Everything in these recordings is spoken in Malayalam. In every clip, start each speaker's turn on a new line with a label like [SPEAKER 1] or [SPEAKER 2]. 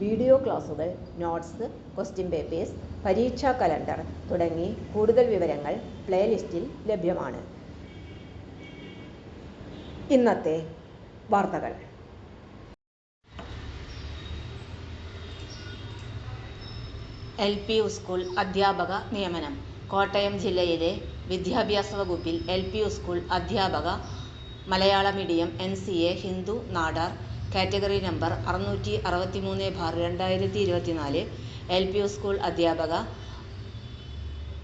[SPEAKER 1] വീഡിയോ ക്ലാസുകൾ നോട്ട്സ് ക്വസ്റ്റ്യൻ പേപ്പേഴ്സ് പരീക്ഷാ കലണ്ടർ തുടങ്ങി കൂടുതൽ വിവരങ്ങൾ പ്ലേലിസ്റ്റിൽ ലഭ്യമാണ്. ഇന്നത്തെ വാർത്തകൾ.
[SPEAKER 2] എൽ പി സ്കൂൾ അധ്യാപക നിയമനം. കോട്ടയം ജില്ലയിലെ വിദ്യാഭ്യാസ വകുപ്പിൽ എൽ പി സ്കൂൾ അധ്യാപക മലയാള medium N C A Hindu Nadar category number അറുന്നൂറ്റി അറുപത്തിമൂന്ന് ബാർ രണ്ടായിരത്തി ഇരുപത്തിനാല് എൽ പി സ്കൂൾ അധ്യാപക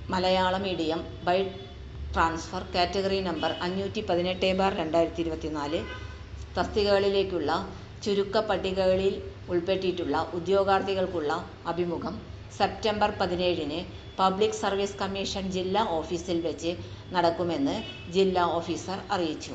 [SPEAKER 2] Malayalam medium by transfer category number അഞ്ഞൂറ്റി പതിനെട്ട് ബാർ രണ്ടായിരത്തി ഇരുപത്തിനാല് തസ്തികകളിലേക്കുള്ള ചുരുക്ക പട്ടികകളിൽ ഉൾപ്പെട്ടിട്ടുള്ള ഉദ്യോഗാർത്ഥികൾക്കുള്ള അഭിമുഖം സെപ്റ്റംബർ പതിനേഴിന് പബ്ലിക് സർവീസ് കമ്മീഷൻ ജില്ലാ ഓഫീസിൽ വെച്ച് നടക്കുമെന്ന് ജില്ലാ ഓഫീസർ അറിയിച്ചു.